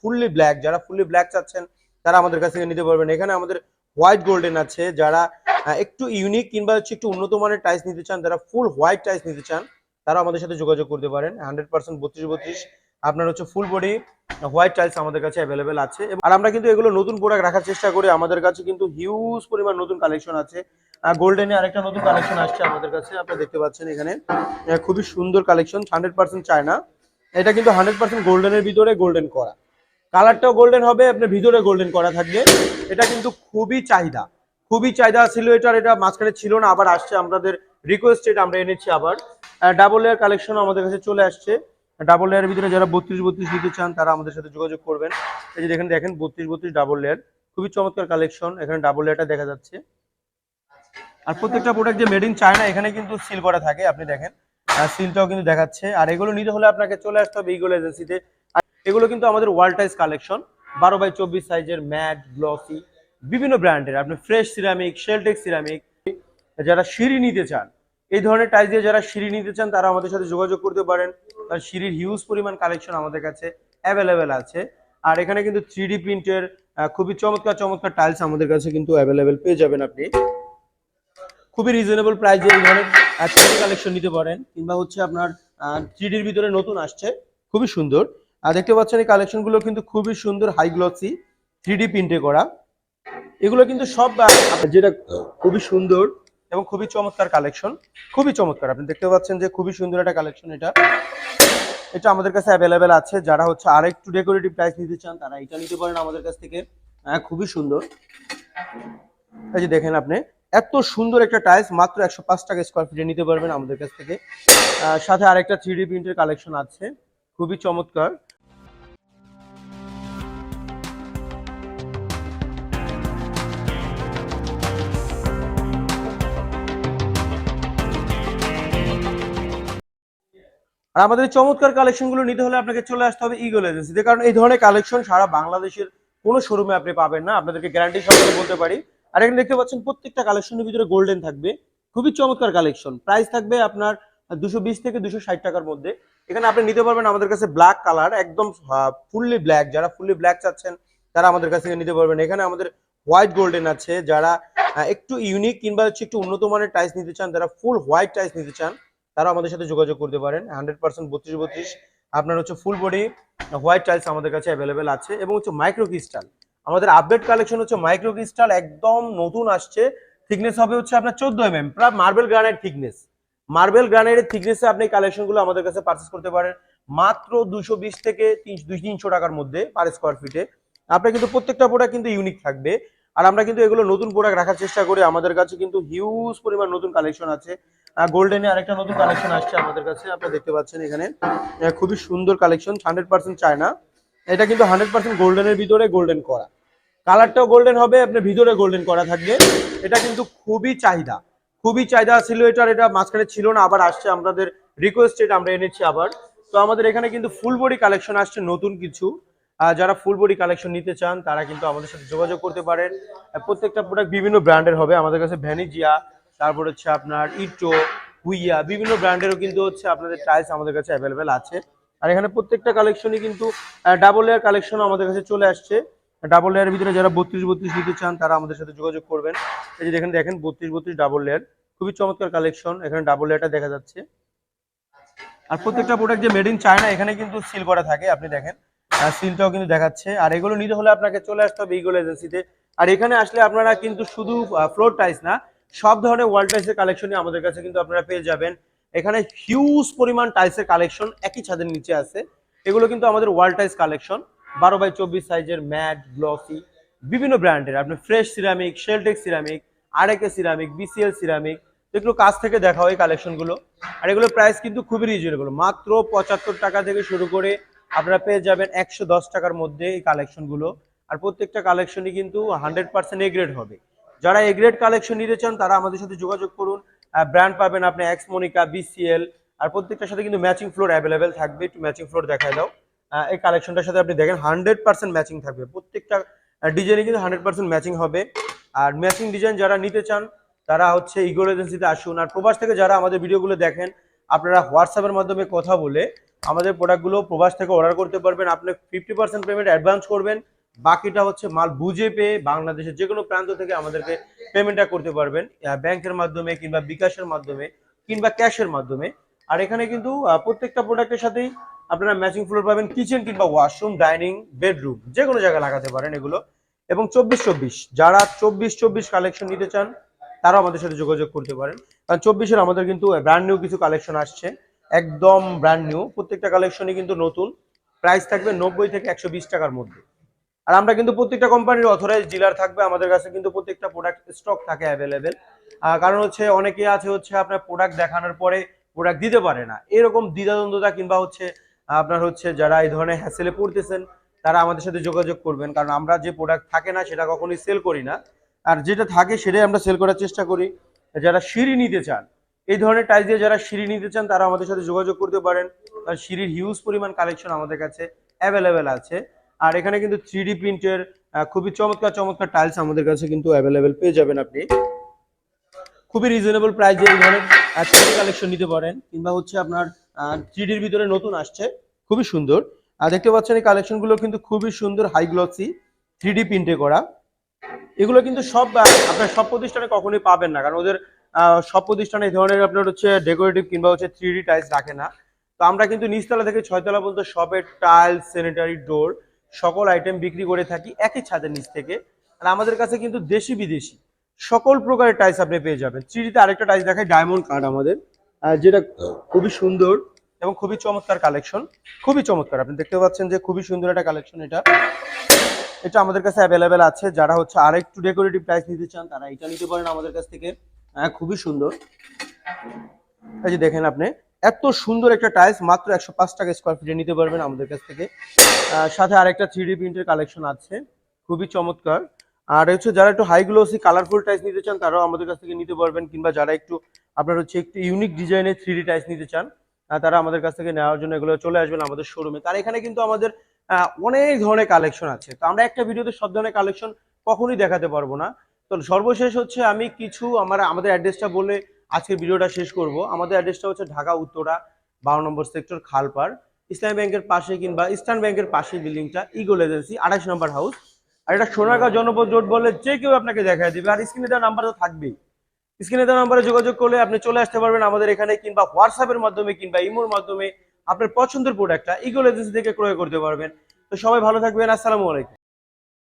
Fully black যারা fully black চাচ্ছেন, তারা আমাদের কাছ থেকে নিতে পারবেন। এখানে আমাদের হোয়াইট গোল্ডেন আছে, যারা একটু ইউনিক কিংবা হচ্ছে একটু উন্নত মানের টাইলস নিতে চান, যারা ফুল হোয়াইট টাইলস নিতে চান তারা আমাদের সাথে যোগাযোগ করতে পারেন। হান্ড্রেড পার্সেন্ট বত্রিশ বত্রিশ। আপনার হচ্ছে ফুল বডি হোয়াইট টাইলস আমাদের কাছে অ্যাভেলেবেল আছে। আর আমরা কিন্তু এগুলো নতুন প্রোডাক্ট রাখার চেষ্টা করি। আমাদের কাছে কিন্তু হিউজ পরিমাণ নতুন কালেকশন আছে। গোল্ডেনে আরেকটা নতুন কালেকশন আসছে আমাদের কাছে। আপনারা দেখতে পাচ্ছেন এখানে। খুবই সুন্দর কালেকশন হান্ড্রেড পার্সেন্ট চায়না এটা কিন্তু হান্ড্রেড পার্সেন্ট গোল্ডেনের ভিতরে গোল্ডেন করা। কালারটাও গোল্ডেন হবে, আপনার ভিতরে গোল্ডেন করা থাকবে। এটা কিন্তু খুবই চাহিদা। খুবই চাহিদা ছিল এটার এটা মাঝখানে ছিল না, আবার আসছে আমাদের রিকোয়েস্ট এটা আমরা এনেছি আবার। ডাবল লেয়ার কালেকশন আমাদের কাছে চলে আসছে। ডাবল লেয়ারের ভিতরে যারা বত্রিশ বত্রিশ দিতে চান, তারা আমাদের সাথে যোগাযোগ করবেন। এই যে দেখেন দেখেন, বত্রিশ বত্রিশ ডাবল লেয়ার খুবই চমৎকার কালেকশন এখানে ডাবল লেয়ারটা দেখা যাচ্ছে। আর প্রত্যেকটা প্রোডাক্ট যে মেড ইন চায়না এখানে কিন্তু সিল করা থাকে, আপনি দেখেন। সিলটাও কিন্তু দেখাচ্ছে। আর এগুলো নিতে হলে আপনাকে চলে আসতে হবে ইগল এজেন্সিতে এগুলো কিন্তু আমাদের ওয়ার্ল্ড টাইজ কালেকশন বারো বাই চব্বিশ সাইজের ম্যাট গ্লসি বিভিন্ন ব্র্যান্ডের আপনি ফ্রেশ সিরামিক শেলটেক সিরামিক যারা সিঁড়ি নিতে চান, এই ধরনের টাইজ দিয়ে যারা সিঁড়ি নিতে চান, তারা আমাদের সাথে যোগাযোগ করতে পারেন। তার সিঁড়ির হিউজ পরিমাণ কালেকশন আমাদের কাছে অ্যাভেলেবেল আছে। আর এখানে কিন্তু থ্রি প্রিন্টের খুবই চমৎকার চমৎকার টাইলস আমাদের কাছে কিন্তু অ্যাভেলেবেল পেয়ে যাবেন আপনি। খুবই রিজনেবল প্রাইসে এই ধরনের থ্রি কালেকশন নিতে পারেন, কিংবা হচ্ছে আপনার থ্রি ডির ভিতরে নতুন আসছে, খুবই সুন্দর। আর দেখতে পাচ্ছেন এই কালেকশনগুলো কিন্তু খুবই সুন্দর হাই গ্লসি থ্রি ডি প্রিন্টে করা। এগুলো কিন্তু সব যেটা খুবই সুন্দর এবং খুবই চমৎকার কালেকশন খুবই চমৎকার। আপনি দেখতে পাচ্ছেন যে খুবই সুন্দর একটা কালেকশন এটা। এটা আমাদের কাছে অ্যাভেলেবেল আছে, যারা হচ্ছে আরেকটু ডেকোরেটিভ প্রাইস নিতে চান, তারা এটা নিতে পারেন আমাদের কাছ থেকে। হ্যাঁ খুবই সুন্দর। এই যে দেখেন আপনি এত সুন্দর একটা টাইলস মাত্র একশো পাঁচ টাকা স্কোয়ার ফিটে নিতে পারবেন আমাদের কাছ থেকে। সাথে আরেকটা থ্রি ডি প্রিন্টের কালেকশন আছে। খুবই চমৎকার। আর আমাদের চমৎকার কালেকশনগুলো নিতে হলে আপনাকে চলে আসতে হবে ইগল এজেন্সিতে কারণ এই ধরনের কালেকশন সারা বাংলাদেশের কোনো শোরুমে আপনি পাবেন না। আপনাদেরকে গ্যারান্টি সহকারে বলতে পারি। আর এখানে দেখতে পাচ্ছেন প্রত্যেকটা কালেকশনের ভিতরে গোল্ডেন থাকবে। খুবই চমৎকার কালেকশন। প্রাইস থাকবে আপনার দুশো বিশ থেকে দুশো ষাট টাকার মধ্যে। এখানে আপনি নিতে পারবেন আমাদের কাছে ব্ল্যাক কালার একদম ফুললি ব্ল্যাক যারা ফুললি ব্ল্যাক চাচ্ছেন, তারা আমাদের কাছ থেকে নিতে পারবেন। এখানে আমাদের হোয়াইট গোল্ডেন আছে। যারা একটু ইউনিক কিংবা হচ্ছে একটু উন্নত মানের টাইলস নিতে চান, যারা ফুল হোয়াইট টাইলস নিতে চান তারা আমাদের সাথে যোগাযোগ করতে পারেন। হান্ড্রেড পার্সেন্ট বত্রিশ বত্রিশ। আপনার হচ্ছে ফুল বডি হোয়াইট টাইলস আমাদের কাছে অ্যাভেলেবেল আছে এবং হচ্ছে মাইক্রো ক্রিস্টাল আমাদের আপডেট কালেকশন হচ্ছে মাইক্রো ক্রিস্টাল একদম নতুন আসছে। থিকনেস হবে হচ্ছে আপনার চোদ্দ এম এম প্রায় মার্বেল গ্রানাইট থিকনেস মার্বেল গ্রানাইটের থিকনেসে আপনি কালেকশনগুলো আমাদের কাছে পারচেস করতে পারেন। মাত্র দুশো বিশ থেকে দুই, তিনশো টাকার মধ্যে পার স্কোয়ার ফিটে আপনার কিন্তু প্রত্যেকটা প্রোডাক্ট কিন্তু ইউনিক থাকবে। আর আমরা কিন্তু এগুলো নতুন প্রোডাক্ট রাখার চেষ্টা করি। আমাদের কাছে কিন্তু হিউজ পরিমাণ নতুন কালেকশন আছে। গোল্ডেনে আরেকটা নতুন কালেকশন আসছে আমাদের কাছে। আপনারা দেখতে পাচ্ছেন এখানে। খুবই সুন্দর কালেকশন হান্ড্রেড পার্সেন্ট চায়না এটা কিন্তু হান্ড্রেড পার্সেন্ট গোল্ডেনের ভিতরে গোল্ডেন করা। কালারটাও গোল্ডেন হবে আপনার ভিতরে গোল্ডেন করা থাকবে। এটা কিন্তু খুবই চাহিদা। খুবই চাহিদা ছিল এটার এটা মাঝখানে ছিল না, আবার আসছে আমাদের রিকোয়েস্ট এটা আমরা এনেছি আবার। তো আমাদের এখানে কিন্তু ফুল বডি কালেকশন আসছে নতুন কিছু। যারা ফুল বডি কালেকশন নিতে চান, তারা কিন্তু আমাদের সাথে যোগাযোগ করতে পারেন। প্রত্যেকটা প্রোডাক্ট বিভিন্ন ব্র্যান্ডের হবে। আমাদের কাছে ভ্যানিজিয়া তারপর হচ্ছে আপনার ইটো হুইয়া বিভিন্ন ব্র্যান্ডেরও কিন্তু হচ্ছে আপনাদের টাইলস আমাদের কাছে অ্যাভেলেবেল আছে। আর এখানে প্রত্যেকটা কালেকশনই কিন্তু ডাবল লেয়ার কালেকশন আমাদের কাছে চলে আসছে। ডাবল লেয়ারের ভিতরে যারা বত্রিশ বত্রিশ নিতে চান, তারা আমাদের সাথে যোগাযোগ করবেন। এই যে দেখেন দেখেন, বত্রিশ বত্রিশ ডাবল লেয়ার খুবই চমৎকার কালেকশন এখানে ডাবল লেয়ারটা দেখা যাচ্ছে। আর প্রত্যেকটা প্রোডাক্ট যে মেড ইন চায়না এখানে কিন্তু সিল করা থাকে, আপনি দেখেন। সিলটাও কিন্তু দেখাচ্ছে। আর এগুলো নিতে হলে আপনাকে চলে আসতে হবে ইগল এজেন্সিতে আর এখানে আসলে আপনারা কিন্তু শুধু ফ্লোর টাইস না, সব ধরনের ওয়াল টাইসের কালেকশনই আমাদের কাছে কিন্তু আপনারা পেয়ে যাবেন। এখানে হিউজ পরিমাণ টাইলসের কালেকশন একই ছাদের নিচে আছে। এগুলো কিন্তু আমাদের ওয়াল টাইস কালেকশন বারো বাই চব্বিশ সাইজের ম্যাট গ্লসি বিভিন্ন ব্র্যান্ডের আপনি Fresh ceramic Sheltech ceramic RAK ceramic BCL ceramic এগুলো কাছ থেকে দেখা হয় কালেকশনগুলো আর এগুলো প্রাইস কিন্তু খুবই রিজনেবল মাত্র পঁচাত্তর টাকা থেকে শুরু করে আপনারা পেয়ে যাবেন একশো দশ টাকার মধ্যে এই কালেকশনগুলো আর প্রত্যেকটা কালেকশনই কিন্তু হান্ড্রেড পার্সেন্ট এগ্রেড হবে। যারা এগ্রেড কালেকশন নিতে চান তারা আমাদের সাথে যোগাযোগ করুন। ব্র্যান্ড পাবেন আপনি এক্স মনিকা বিসিএল আর প্রত্যেকটার সাথে কিন্তু ম্যাচিং ফ্লোর অ্যাভেলেবেল থাকবে। একটু ম্যাচিং ফ্লোর দেখায় দাও। এই কালেকশনটার সাথে আপনি দেখেন হান্ড্রেড পার্সেন্ট ম্যাচিং থাকবে। প্রত্যেকটা ডিজাইনে কিন্তু হান্ড্রেড পার্সেন্ট ম্যাচিং হবে। আর ম্যাচিং ডিজাইন যারা নিতে চান, তারা হচ্ছে ইগোর এজেন্সিতে আসুন। আর প্রবাস থেকে যারা আমাদের ভিডিওগুলো দেখেন, আপনারা হোয়াটসঅ্যাপের মাধ্যমে কথা বলে আমাদের প্রোডাক্টগুলো প্রবাস থেকে অর্ডার করতে পারবেন। আপনি ফিফটি পার্সেন্ট পেমেন্ট অ্যাডভান্স করবেন। বাকিটা হচ্ছে মাল বুঝে পেয়ে বাংলাদেশের যে কোনো প্রান্ত থেকে আমাদেরকে পেমেন্টটা করতে পারবেন ব্যাংকের মাধ্যমে কিংবা বিকাশের মাধ্যমে কিংবা ক্যাশের মাধ্যমে। আর এখানে কিন্তু প্রত্যেকটা প্রোডাক্টের সাথেই আপনারা ম্যাচিং ফ্লোর পাবেন কিচেন কিংবা ওয়াশরুম ডাইনিং বেডরুম যে কোনো জায়গায় লাগাতে পারেন এগুলো। এবং চব্বিশ চব্বিশ, যারা চব্বিশ চব্বিশ কালেকশন নিতে চান, তারাও আমাদের সাথে যোগাযোগ করতে পারেন। কারণ চব্বিশের আমাদের কিন্তু ব্র্যান্ড নিউ কিছু কালেকশন আসছে, একদম ব্র্যান্ড নিউ প্রত্যেকটা কালেকশনই কিন্তু নতুন। প্রাইস থাকবে নব্বই থেকে একশো বিশ টাকার মধ্যে। আর আমরা কিন্তু প্রত্যেকটা কোম্পানির অথরাইজ ডিলার থাকবে, আমাদের কাছে কিন্তু প্রত্যেকটা প্রোডাক্ট স্টক থাকে অ্যাভেলেবেল কারণ হচ্ছে অনেকে আছে হচ্ছে আপনার প্রোডাক্ট দেখানোর পরে প্রোডাক্ট দিতে পারে না। এরকম দ্বিধাদ্বন্দ্বতা কিংবা হচ্ছে আপনার হচ্ছে যারা এই ধরনের হ্যাসেলে পড়তেছেন, তারা আমাদের সাথে যোগাযোগ করবেন। কারণ আমরা যে প্রোডাক্ট থাকে না, সেটা কখনোই সেল করি না। আর যেটা থাকে, সেটাই আমরা সেল করার চেষ্টা করি। যারা সিঁড়ি নিতে চান, এই ধরনের টাইল দিয়ে যারা সিঁড়ি নিতে চান, তারা আমাদের সাথে যোগাযোগ করতে পারেন। আর সিঁড়ির হিউজ পরিমাণ কালেকশন আমাদের কাছে অ্যাভেলেবেল আছে। আর এখানে কিন্তু থ্রি প্রিন্টের খুবই চমৎকার চমৎকার টাইলস আমাদের কাছে কিন্তু অ্যাভেলেবেল পেয়ে যাবেন আপনি। খুবই রিজনেবল প্রাইসে এই ধরনের কালেকশন নিতে পারেন, কিংবা হচ্ছে আপনার থ্রি ডির ভিতরে নতুন আসছে, খুবই সুন্দর। আর দেখতে পাচ্ছেন এই কালেকশনগুলো কিন্তু খুবই সুন্দর হাই গ্লসি থ্রি ডি প্রিন্টে করা। এগুলো কিন্তু সব আপনার সব প্রতিষ্ঠানে কখনোই পাবেন না, কারণ ওদের সব প্রতিষ্ঠানে এই ধরনের আপনার হচ্ছে ডেকোরেটিভ কিংবা হচ্ছে থ্রি ডি টাইলস রাখে না। তো আমরা কিন্তু নিচতলা থেকে ছয়তলা পর্যন্ত সবের টাইলস স্যানিটারি ডোর সকল আইটেম বিক্রি করে থাকি একই ছাদের নিচ থেকে। আর আমাদের কাছে কিন্তু দেশি বিদেশি সকল প্রকারের টাইলস আপনি পেয়ে যাবেন। থ্রিডিতে আরেকটা টাইলস দেখায় ডায়মন্ড কার্ড আমাদের যেটা খুবই সুন্দর এবং খুবই চমৎকার কালেকশন খুবই চমৎকার, আপনি দেখতে পাচ্ছেন যে খুবই সুন্দর একটা কালেকশন এটা। এটা আমাদের কাছে অ্যাভেলেবেল আছে, যারা হচ্ছে আরেকটু ডেকোরেটিভ টাইলস নিতে চান, তারা এটা নিতে পারেন আমাদের কাছ থেকে। হ্যাঁ খুবই সুন্দর। এই যে দেখেন আপনি এত সুন্দর একটা টাইলস মাত্র একশো পাঁচ টাকা স্কোয়ার ফিটে নিতে পারবেন আমাদের কাছ থেকে। সাথে আরেকটা থ্রি ডি প্রিন্টের কালেকশন আছে, খুবই চমৎকার। আর হচ্ছে যারা একটু হাই গ্লোসি কালারফুল টাইলস নিতে চান, তারাও আমাদের কাছ থেকে নিতে পারবেন, কিংবা যারা একটু আপনার হচ্ছে একটু ইউনিক ডিজাইনের থ্রি ডি টাইলস নিতে চান তারা আমাদের কাছ থেকে নেওয়ার জন্য এগুলো চলে আসবেন আমাদের শোরুমে তার এখানে কিন্তু আমাদের অনেক ধরনের কালেকশন আছে। তো আমরা একটা ভিডিওতে সব ধরনের কালেকশন কখনোই দেখাতে পারব না। তো সর্বশেষ হচ্ছে আমি কিছু আমার, আমাদের অ্যাড্রেসটা বলে আজকের ভিডিওটা শেষ করব। আমাদের অ্যাড্রেসটা হচ্ছে ঢাকা, উত্তরা, বারো নম্বর সেক্টর খালপাড় ইসলামী ব্যাংকের পাশে কিংবা ইস্টার্ন ব্যাংকের পাশে বিল্ডিংটা ইগোল এজেন্সি আঠাশ নম্বর হাউস আর এটা সোনারগাঁও জনপদ রোড বললে যে কেউ আপনাকে দেখা দিবে। আর স্ক্রিনে দেওয়া নাম্বার তো থাকবেই। স্ক্রিনে দেওয়া নাম্বারে যোগাযোগ করলে আপনি চলে আসতে পারবেন আমাদের এখানে কিংবা হোয়াটসঅ্যাপের মাধ্যমে কিংবা ইমোর মাধ্যমে। আপনার পছন্দের প্রোডাক্টটা ইগোল এজেন্সি থেকে ক্রয় করতে পারবেন। তো সবাই ভালো থাকবেন। আসসালামু আলাইকুম।